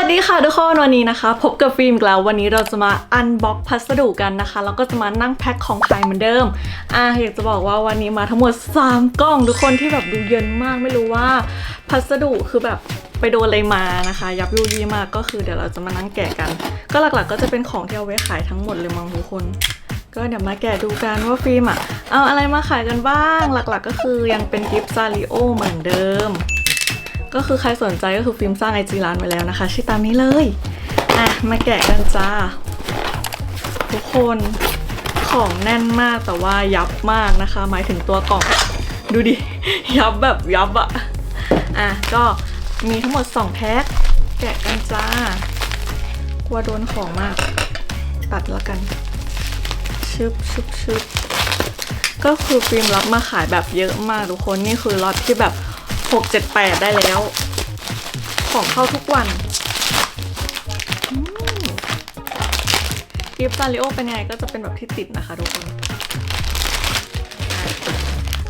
วัสดีค่ะทุกคนวันนี้นะคะพบกับฟิล์มอีกแล้ววันนี้เราจะมาอันบ็อกพัสดุกันนะคะแล้วก็จะมานั่งแพ็คของขายเหมือนเดิมอะอยากจะบอกว่าวันนี้มาทั้งหมด 3 กล่องทุกคนที่แบบดูเยินมากไม่รู้ว่าพัสดุคือแบบไปโดนอะไรมานะคะ ยับยุยี่มากก็คือเดี๋ยวเราจะมานั่งแกะกัน ก็หลักๆก็จะเป็นของที่เอาไว้ขายทั้งหมดเลยมั้งทุกคน ก็เดี๋ยวมาแกะดูกันว่าฟิล์มอะเอาอะไรมาขายกันบ้าง หลักๆก็คือยังเป็นกิฟต์ซาริโอเหมือนเดิม ก็คือใครสนใจก็คือฟิล์มสร้างไอจีร้านไว้แล้วนะคะ ชื่อตามนี้เลย อะ มาแกะกันจ้า ทุกคนของแน่นมากแต่ว่ายับมากนะคะ หมายถึงตัวกล่อง ดูดิ ยับแบบยับอะอะ ก็มีทั้งหมด 2 แพ็คแกะกันจ้ากลัวโดนของมาก ตัดแล้วกัน ชึบชึบชึบก็คือฟิล์มรับมาขายแบบเยอะมากทุกคนนี่คือล็อตที่แบบ 6 7 8ได้แล้ว ของเข้าทุกวันอืมกิฟต์ซาริโอเป็นยังไงก็จะเป็นแบบที่ติดนะคะทุกคน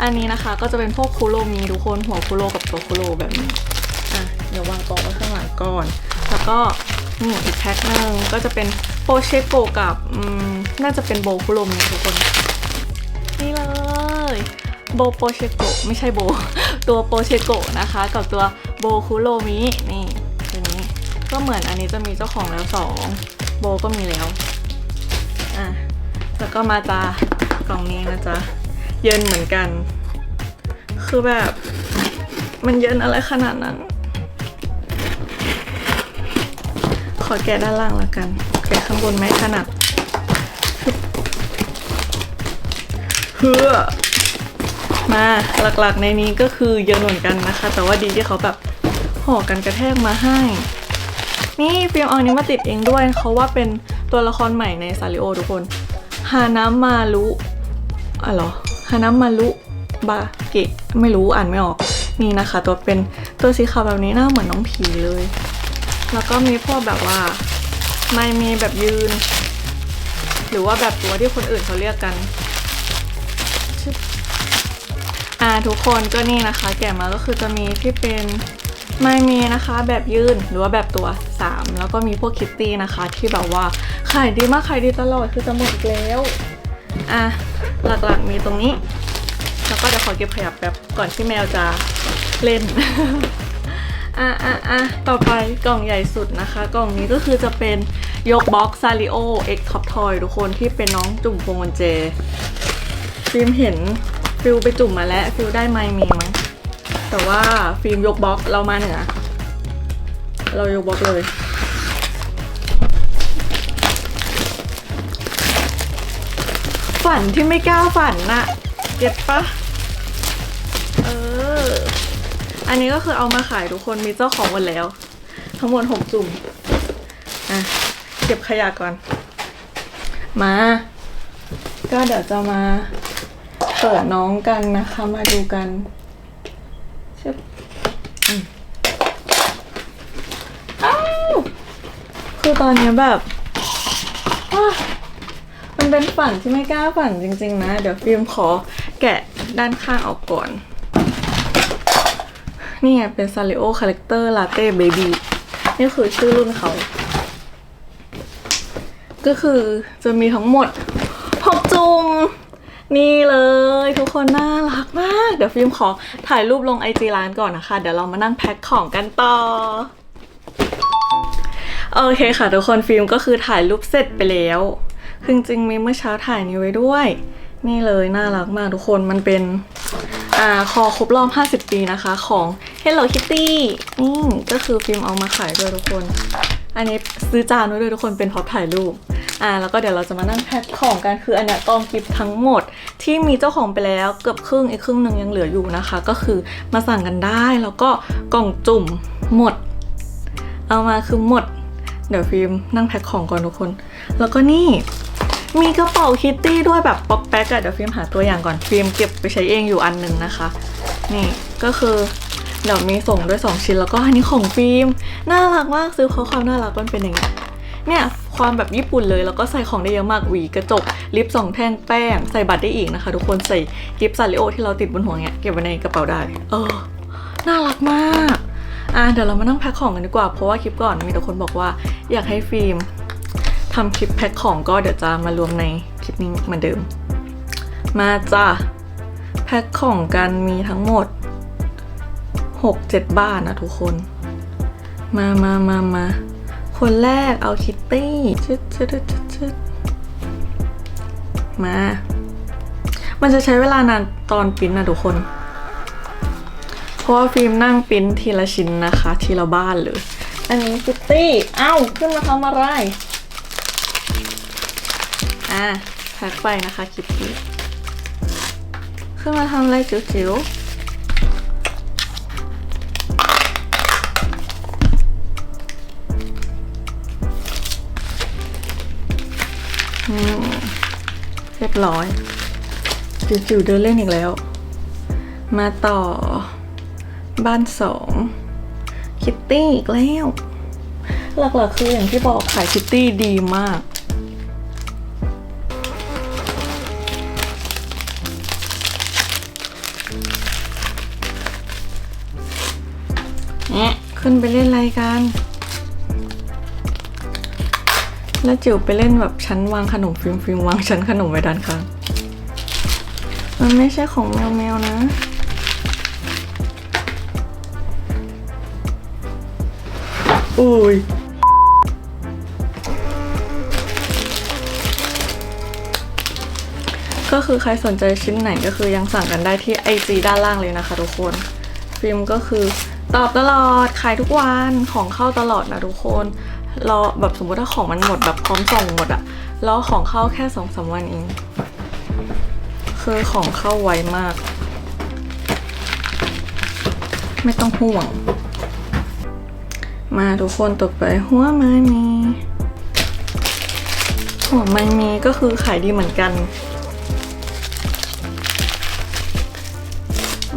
อันนี้นะคะก็จะเป็นพวกคุโรมีทุกคนหัวคุโรกับตัวคุโรแบบนี้ อะเดี๋ยววางกองไว้ข้างหลังก่อน แล้วก็นี่อีกแพ็คหนึ่งก็จะเป็นโปเชโกกับอืมน่าจะเป็นโบคุโรมีทุกคน นี่เลย โบโปเชโกไม่ใช่โบ ตัวโปเชโกนะคะ กับตัวโบคุโรมินี่ตัวนี้ก็เหมือนอันนี้จะมีเจ้าของแล้วสองโบก็มีแล้วอะแล้วก็มาจากล่องนี้นะจ๊ะ เยินเหมือนกัน คือแบบมันเยินอะไรขนาดนั้น ขอแกะด้านล่างแล้วกันแกะข้างบนไม่ถนัดเพื่อ มาหลักๆในนี้ก็คือเยอะเหมือนกันนะคะ แต่ว่าดีที่เขาแบบห่อกันกระแทกมาให้ นี่ฟิล์มเอาอันนี้มาติดเองด้วยเขาว่าเป็นตัวละครใหม่ในซาริโอทุกคนฮานามารุอะเหรอฮานามารุบาเกะไม่รู้อ่านไม่ออกนี่นะคะ ตัวเป็นตัวสีขาวแบบนี้หน้าเหมือนน้องผีเลย แล้วก็มีพวกแบบว่าไม่มีแบบยืน หรือว่าแบบตัวที่คนอื่นเขาเรียกกัน อ่าทุกคนก็นี่นะคะ แกะมาก็คือจะมีที่เป็นไม่มีนะคะ แบบยืนหรือว่าแบบตัว 3 แล้วก็มีพวกคิตตี้นะคะ ที่แบบว่าขายดีมากขายดีตลอดคือจะหมดแล้วอะหลักๆมีตรงนี้ แล้วก็เดี๋ยวขอเก็บขยับแบบก่อนที่แมวจะเล่นอะอะอะต่อไปกล่องใหญ่สุดนะคะ กล่องนี้ก็คือจะเป็นยกบ็อกซาริโอเอ็กท็อปทอยทุกคนที่เป็นน้องจุ่มพวงกุญแจฟิล์มเห็น ฟิลไปจุ่มมาแล้วฟิลได้ไมมีมั้งแต่ว่าฟิล์มยกบล็อกเรามาเหนือเรายกบล็อกเลย ฝันที่ไม่กล้าฝันน่ะ เก็ตปะเออ อันนี้ก็คือเอามาขายทุกคนมีเจ้าของหมดแล้ว ทั้งหมดหกจุ่มอะเก็บขยะก่อน มา ก็เดี๋ยวจะมา เปิดน้องกันนะคะ มาดูกันชึบอ้าวคือตอนนี้แบบมันเป็นฝันที่ไม่กล้าฝันจริง ๆ นะ เดี๋ยวฟิล์มขอแกะด้านข้างออกก่อน นี่ไงเป็นซาริโอคาแรคเตอร์ลาเต้เบบี้นี่คือชื่อรุ่นเขา ก็คือจะมีทั้งหมดหกจุ่ม นี่เลยทุกคนน่ารักมาก เดี๋ยวฟิล์มขอถ่ายรูปลงไอจีร้านก่อนนะคะ เดี๋ยวเรามานั่งแพ็คของกันต่อโอเคค่ะทุกคนฟิล์มก็คือถ่ายรูปเสร็จไปแล้วคือจริงมีเมื่อเช้าถ่ายนี้ไว้ด้วย นี่เลยน่ารักมากทุกคนมันเป็นอ่าคอครบรอบ 50 ปีนะคะของ Hello Kitty นี่ก็คือฟิล์มเอามาขายด้วยทุกคน อันนี้ซื้อจานไว้ด้วยทุกคนเป็นพ็อพถ่ายรูป อ่าแล้วก็เดี๋ยวเราจะมานั่งแพ็คของกันคืออันเนี้ยกองกิฟต์ทั้งหมด ที่มีเจ้าของไปแล้วเกือบครึ่งอีกครึ่งหนึ่งยังเหลืออยู่นะคะ ก็คือมาสั่งกันได้แล้วก็กล่องจุ่มหมด เอามาคือหมด เดี๋ยวฟิล์มนั่งแพ็คของก่อนทุกคน แล้วก็นี่มีกระเป๋าคิตตี้ด้วยแบบป๊อปแป๊กอะเดี๋ยวฟิล์มหาตัวอย่างก่อนฟิล์มเก็บไปใช้เองอยู่อันหนึ่งนะคะ นี่ก็คือเดี๋ยวมีส่งด้วย 2 ชิ้นแล้วก็อันนี้ของฟิล์มน่ารักมากซื้อเพราะความน่ารักมันเป็นอย่างนี้เนี่ย ความแบบญี่ปุ่นเลย แล้วก็ใส่ของได้เยอะมากหวีกระจกลิปสองแท่งแป้ง ใส่บัตรได้อีกนะคะ ทุกคนใส่กิฟต์ซาริโอที่เราติดบนหัวเนี่ยเก็บไว้ในกระเป๋าได้ เออ น่ารักมากอะเดี๋ยวเรามานั่งแพ็คของกันดีกว่าเพราะว่าคลิปก่อนมีแต่คนบอกว่าอยากให้ฟิล์มทำคลิปแพ็คของก็เดี๋ยวจะมารวมในคลิปนี้เหมือนเดิม มาจ้ะแพ็คของกันมีทั้งหมด 6-7 บ้านนะทุกคน มามามามา คนแรกเอาคิตตี้ชึดชึดชึดชึดมา มันจะใช้เวลานานตอนปิ้นนะทุกคน เพราะว่าฟิล์มนั่งปิ้นทีละชิ้นนะคะ ทีละบ้านเลย อันนี้คิตตี้ เอ้า ขึ้นมาทำอะไร อะแพ็คไปนะคะคิตตี้ ขึ้นมาทำอะไรจิ๋วๆ เรียบร้อย จิ๋วๆเดินเล่นอีกแล้ว มาต่อ บ้านสองคิตตี้อีกแล้ว หลักๆคืออย่างที่บอกขายคิตตี้ดีมาก ขึ้นไปเล่นอะไรกัน แล้วจิ๋วไปเล่นแบบชั้นวางขนมฟิล์มฟิล์มวางชั้นขนมไว้ด้านข้าง มันไม่ใช่ของแมวแมวนะ อุ้ยก็คือใครสนใจชิ้นไหนก็คือยังสั่งกันได้ที่ IG ด้านล่างเลยนะคะทุกคน ฟิล์มก็คือ ตอบตลอดขายทุกวันของเข้าตลอดนะทุกคนรอแบบสมมติถ้าของมันหมดแบบพร้อมส่งหมดอะรอของเข้าแค่สองสามวันเองคือของเข้าไวมาก ไม่ต้องห่วง มาทุกคนต่อไปหัวไม้มีหัวไม้มีก็คือขายดีเหมือนกัน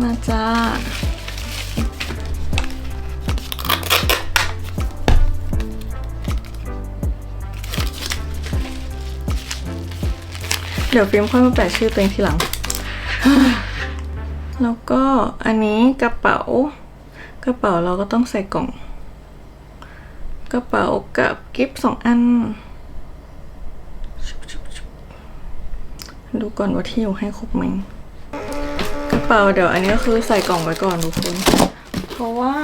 มาจ้า เดี๋ยวฟิล์มค่อยมาแปะชื่อตัวเองทีหลัง แล้วก็อันนี้กระเป๋า กระเป๋าเราก็ต้องใส่กล่อง กระเป๋ากับกิฟสองอัน ดูก่อนว่าที่อยู่ให้ครบไหมกระเป๋าเดี๋ยวอันนี้ก็คือใส่กล่องไว้ก่อนทุกคน เพราะว่า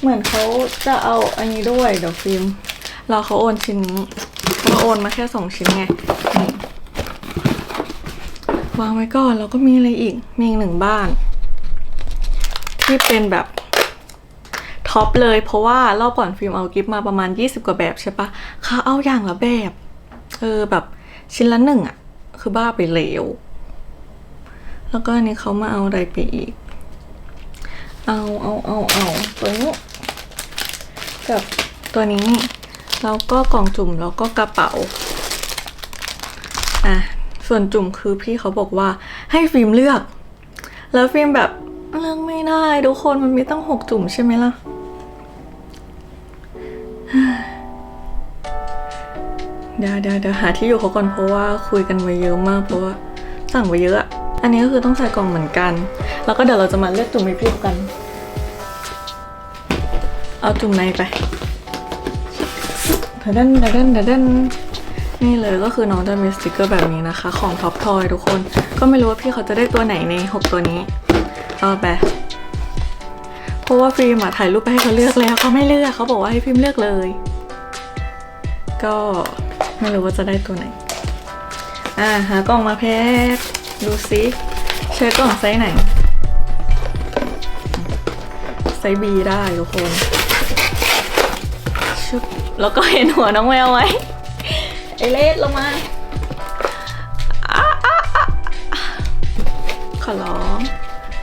เหมือนเขาจะเอาอันนี้ด้วยเดี๋ยวฟิล์มรอเขาโอนชิ้นนี้ เขาโอนมาแค่สองชิ้นไงวางไว้ก่อนแล้วก็มีอะไรอีก มีอีกหนึ่งบ้าน ที่เป็นแบบท็อปเลยเพราะว่ารอบก่อนฟิล์มเอากิฟมาประมาณ 20 กว่าแบบใช่ปะเขาเอาอย่างละแบบ เออแบบชิ้นละหนึ่งอะคือบ้าไปเหลว แล้วก็อันนี้เขามาเอาอะไรไปอีก เอาเอาเอาเอาตัวนี้กับตัวนี้ แล้วก็กล่องจุ่มแล้วก็กระเป๋าอะส่วนจุ่มคือพี่เขาบอกว่าให้ฟิล์มเลือก แล้วฟิล์มแบบเลือกไม่ได้ทุกคนมันมีตั้งหกจุ่มใช่ไหมล่ะเดี๋ยวเดี๋ยวเดี๋ยวหาที่อยู่เขาก่อนเพราะว่าคุยกันไว้เยอะมากเพราะว่าสั่งไว้เยอะ อันนี้ก็คือต้องใส่กล่องเหมือนกัน แล้วก็เดี๋ยวเราจะมาเลือกจุ่มให้พี่กัน เอาจุ่มในไป เดนเดดันเดดันนี่เลยก็คือน้องจะมีสติกเกอร์แบบนี้นะคะ ของท็อปทอยทุกคน ก็ไม่รู้ว่าพี่เขาจะได้ตัวไหนใน 6 ตัวนี้ เอาไป เพราะว่าฟิล์มอะถ่ายรูปไปให้เขาเลือกแล้วเขาไม่เลือกเขาบอกว่าให้ฟิล์มเลือกเลย ก็ไม่รู้ว่าจะได้ตัวไหน อ่าหากล่องมาแพ็คดูซิใช้กล่องไซส์ไหน ไซส์ B ได้ทุกคนชุบ แล้วก็เห็นหัวน้องแมวไหมไอเลสลงมาอะอะอะขอร้อง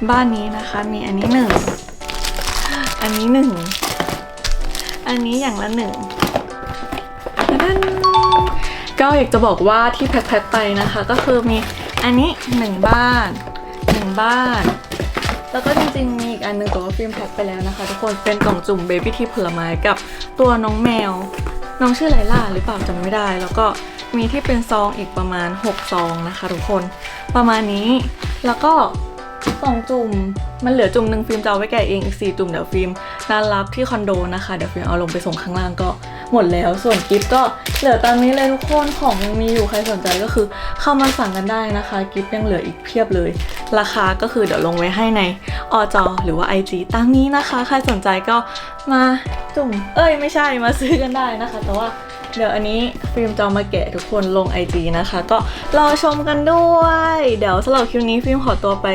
บ้านนี้นะคะ มีอันนี้หนึ่ง อันนี้หนึ่ง อันนี้อย่างละหนึ่งดันก็อยากจะบอกว่าที่แพ็คๆไปนะคะ ก็คือมีอันนี้หนึ่งบ้านหนึ่งบ้าน แล้วก็จริงๆ มีอีกอันหนึงแต่ว่าฟิล์มแพ็คไปแล้วนะคะ ทุกคนเป็นกล่องจุ่มเบบี้ทีผลไม้กับตัวน้องแมว น้องชื่อไลล่าหรือเปล่าจำไม่ได้ แล้วก็มีที่เป็นซองอีกประมาณ 6 ซองนะคะ ทุกคนประมาณนี้ แล้วก็สองจุ่มมันเหลือจุ่มหนึ่งฟิล์มจะเอาไว้แกะเองอีกสี่จุ่มเดี๋ยวฟิล์มนัดรับที่คอนโดนะคะเดี๋ยวฟิล์มเอาลงไปส่งข้างล่างก็ หมดแล้ว ส่วนกิฟต์ก็เหลือตามนี้เลยทุกคนของยังมีอยู่ใครสนใจก็คือเข้ามาสั่งกันได้นะคะกิฟต์ยังเหลืออีกเพียบเลย ราคาก็คือเดี๋ยวลงไว้ให้ในอจอหรือว่า IG ตามนี้นะคะ ใครสนใจก็มาจุ่มเอ้ยไม่ใช่มาซื้อกันได้นะคะ แต่ว่าเดี๋ยวอันนี้ฟิล์มจะเอมาแกะทุกคนลง IG นะคะ ก็รอชมกันด้วย เดี๋ยวสำหรับคลิปนี้ฟิล์มขอตัวไป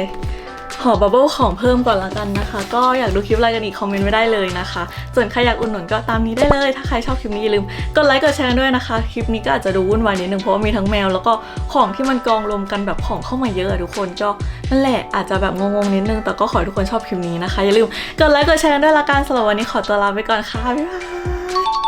หอบับเบิลของเพิ่มก่อนละกันนะคะ ก็อยากดูคลิปอะไรกันอีกคอมเมนต์ไว้ได้เลยนะคะส่วนใครอยากอุดหนุนก็ตามนี้ได้เลย ถ้าใครชอบคลิปนี้อย่าลืมกดไลค์กดแชร์ด้วยนะคะ คลิปนี้ก็อาจจะดูวุ่นวายนิดนึงเพราะว่ามีทั้งแมว แล้วก็ของที่มันกองรวมกันแบบของเข้ามาเยอะทุกคนก็นั่นแหละอาจจะแบบงงๆนิดนึง แต่ก็ขอให้ทุกคนชอบคลิปนี้นะคะอย่าลืมกดไลค์กดแชร์ด้วยละกันสำหรับวันนี้ขอตัวลาไปก่อนค่ะบ๊ายบาย